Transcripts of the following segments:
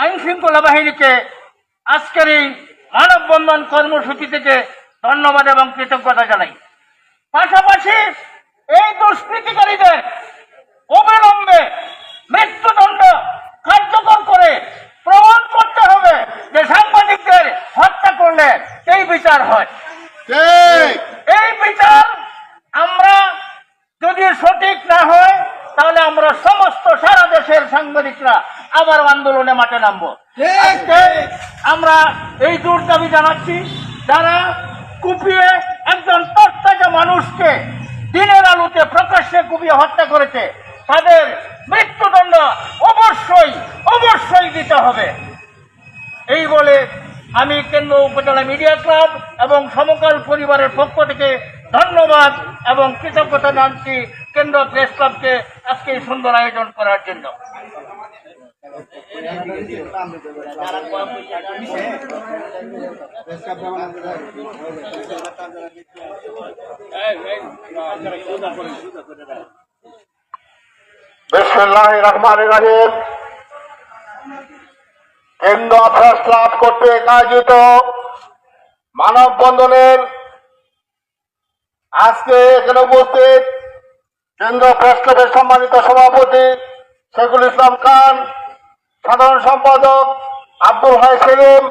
আইন শৃঙ্খলা বাহিনীকে আজকের এই মানববন্ধন কর্মসূচি থেকে ধন্যবাদ এবং কৃতজ্ঞতা জানাই। পাশাপাশি এই দুষ্কৃতিকারীদের অবিলম্বে মৃত্যুদণ্ড কার্যকর করে প্রমাণ করতে হবে যে সাংবাদিকদের হত্যা করলে এই বিচার হয়। এই বিচার আমরা যদি সঠিক না হয় তাহলে আমরা সমস্ত সারা দেশের সাংবাদিকরা আবার আন্দোলনে মাঠে নামবো। আমরা এই জোর দাবি জানাচ্ছি যারা কুপিয়ে একজন তত্তাজা মানুষকে দিনের আলোতে প্রকাশ্যে কুপিয়ে হত্যা করেছে তাদের মৃত্যুদণ্ড অবশ্যই অবশ্যই দিতে হবে। এই বলে আমি কেন্দ্র উপজেলা মিডিয়া ক্লাব এবং সমকাল পরিবারের পক্ষ থেকে ধন্যবাদ এবং কৃতজ্ঞতা জানছি কেন্দ্র প্রেস ক্লাবকে আজকে সুন্দর আয়োজন করার জন্য। বিসমুল্লাহ রহমান রাহিম মানববন্ধনের আজকে এখানে উপস্থিত কেন্দ্র প্রেস ক্লাবের সম্মানিত সভাপতি শেখুল ইসলাম খান, সাধারণ সম্পাদক আব্দুল হাই সেলিম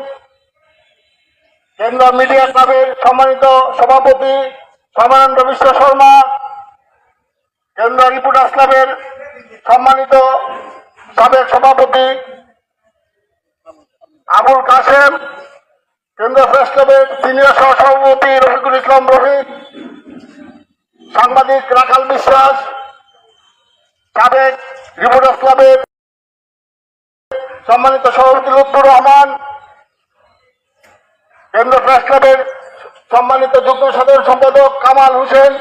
কেন্দ্র মিডিয়া ক্লাবের সম্মানিত সভাপতি সমানন্দ বিশ্ব শর্মা কেন্দ্র রিপোর্টার্স ক্লাবের সম্মানিত সাবেক সভাপতি আবুল কাসেম কেন্দ্র প্রেস ক্লাবের সিনিয়র সহসভাপতি রফিকুল ইসলাম রফিক সাংবাদিক রাখাল বিশ্বাস, সাবেক রিপোর্টার্স ক্লাবের সম্মানিত সভাপতি লুৎফুর রহমান, কেন্দ্র প্রেস ক্লাবের সম্মানিত যুগ্ম সাধারণ সম্পাদক কামাল হোসেন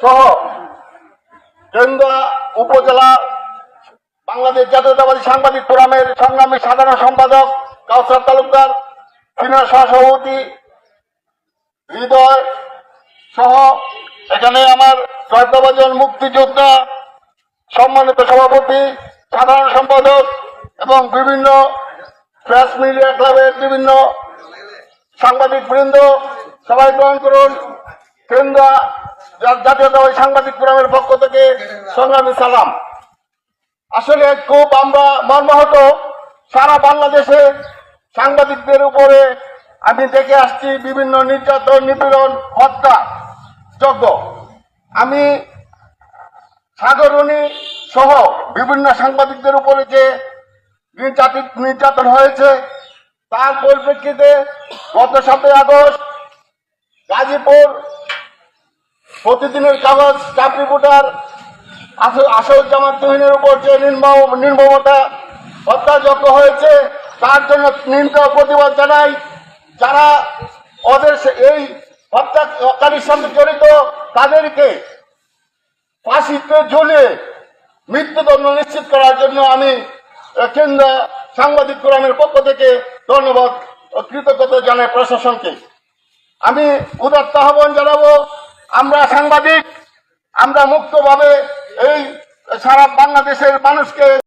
সহ কেন্দ্র উপজেলা বাংলাদেশ জাতীয়তাবাদী সাংবাদিক ফোরামের সংগ্রামী সাধারণ সম্পাদক, কাউসার তালুকদার, সিনিয়র সহসভাপতি হৃদয় সহ এখানে আমার শ্রদ্ধাভাজন মুক্তিযোদ্ধা সম্মানিত সভাপতি, সাধারণ সম্পাদক এবং বিভিন্ন প্রেস মিডিয়া ক্লাবের বিভিন্ন সাংবাদিক বৃন্দ সবাই গ্রহণ করুন। কেন্দ্র জাতীয়তাবাদী সাংবাদিক ফোরামের পক্ষ থেকে সংগ্রামী সালাম। আসলে খুব আমরা মর্মাহত। সারা বাংলাদেশে সাংবাদিকদের উপরে আমি দেখে আসছি বিভিন্ন নির্যাতন, নিপীড়ন, হত্যা। যজ্ঞ আমি সাগরণী সহ বিভিন্ন সাংবাদিকদের উপরে যে নির্যাতিত নির্যাতন হয়েছে, তার পরিপ্রেক্ষিতে গত সাতই আগস্ট গাজীপুর প্রতিদিনের কাগজ স্টাফ রিপোর্টার আসাদুজ্জামান তুহিনের উপর যে নির্মম, নির্মমতা হত্যাযজ্ঞ হয়েছে, তার জন্য নিন্দা প্রতিবাদ জানাই, যারা ওদের এই হত্যাকারীর সঙ্গে জড়িত তাদেরকে ফাঁসিতে ঝুলে মৃত্যুদণ্ড নিশ্চিত করার জন্য আমি কেন্দ্র সাংবাদিক ফোরামের পক্ষ থেকে ধন্যবাদ কৃতজ্ঞতা জানাই প্রশাসনকে। আমি উদাত্ত আহ্বান জানাব, আমরা সাংবাদিক, আমরা মুক্তভাবে এই সারা বাংলাদেশের মানুষকে